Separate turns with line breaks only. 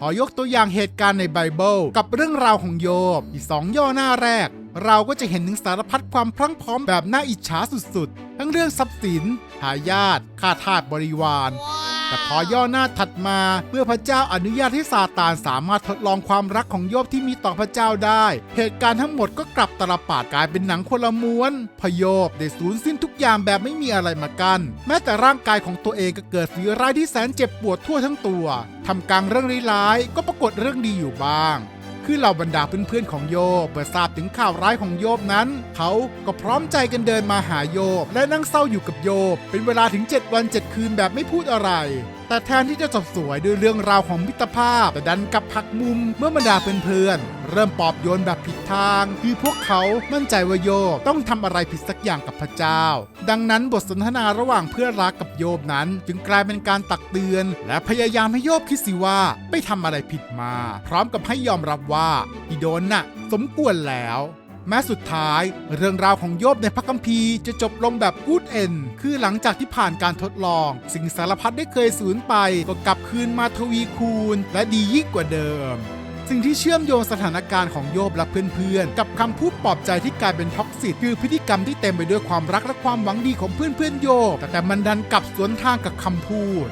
ขอยกตัวอย่างเหตุการณ์ในไบเบิลกับเรื่องราวของโยบอีกสองย่อหน้าแรก เราก็จะเห็นถึงสารพัดความพรั่งพร้อมแบบน่าอิจฉาสุดๆ ทั้งเรื่องทรัพย์สินทายาทข้าทาสบริวาร แต่พอย่อหน้าถัดมาเมื่อพระเจ้าอนุญาตให้ซาตานสามารถทดลองความรักของโยบที่มีต่อพระเจ้าได้ เหตุการณ์ทั้งหมดก็กลับตลปาดกลายเป็นหนังคนละม้วนพโยบได้สูญสิ้นทุก อย่างแบบไม่มีอะไรมากันแม้แต่ร่างกายของตัวเองก็เกิดฝีร้ายที่แสนเจ็บปวดทั่วทั้งตัวทำกลางเรื่องร้ายก็ปรากฏเรื่องดีอยู่บ้างคือเหล่าบรรดาเพื่อนๆของโยบเมื่อทราบถึงข่าวร้ายของโยบนั้น เขาก็พร้อมใจกันเดินมาหาโยบ และนั่งเศร้าอยู่กับโยบ เป็นเวลาถึง 7 วัน 7 คืนแบบไม่พูดอะไร แต่แทนที่จะจบสวยด้วยเรื่องราวของมิตรภาพ แต่ดันกลับหักมุมเมื่อบรรดาเพื่อนๆเริ่มปอบโยนแบบผิดทาง คือพวกเขามั่นใจว่าโยบต้องทำอะไรผิดสักอย่างกับพระเจ้า ดังนั้นบทสนทนาระหว่างเพื่อนรักกับโยบนั้น จึงกลายเป็นการตักเตือน และพยายามให้โยบคิดสิว่าไม่ทำอะไรผิดมา พร้อมกับให้ยอมรับว่าที่โดนน่ะ สมควรแล้ว แม้สุดท้ายเรื่องราวของโยบในพระคัมภีร์จะจบลงแบบกูดเอนคือหลังจากที่ผ่านการทดลอง สิ่งสารพัดได้เคยสูญไป ก็กลับคืนมาทวีคูณ และดียิ่งกว่าเดิม สิ่งที่เชื่อมโยงสถานการณ์ของโยบและเพื่อนๆ กับคำพูดปลอบใจที่กลายเป็นท็อกซิตคือพฤติกรรมที่เต็มไปด้วยความรักและความหวังดีของเพื่อนๆโยบแต่แต่มันดันกลับสวนทางกับคำพูด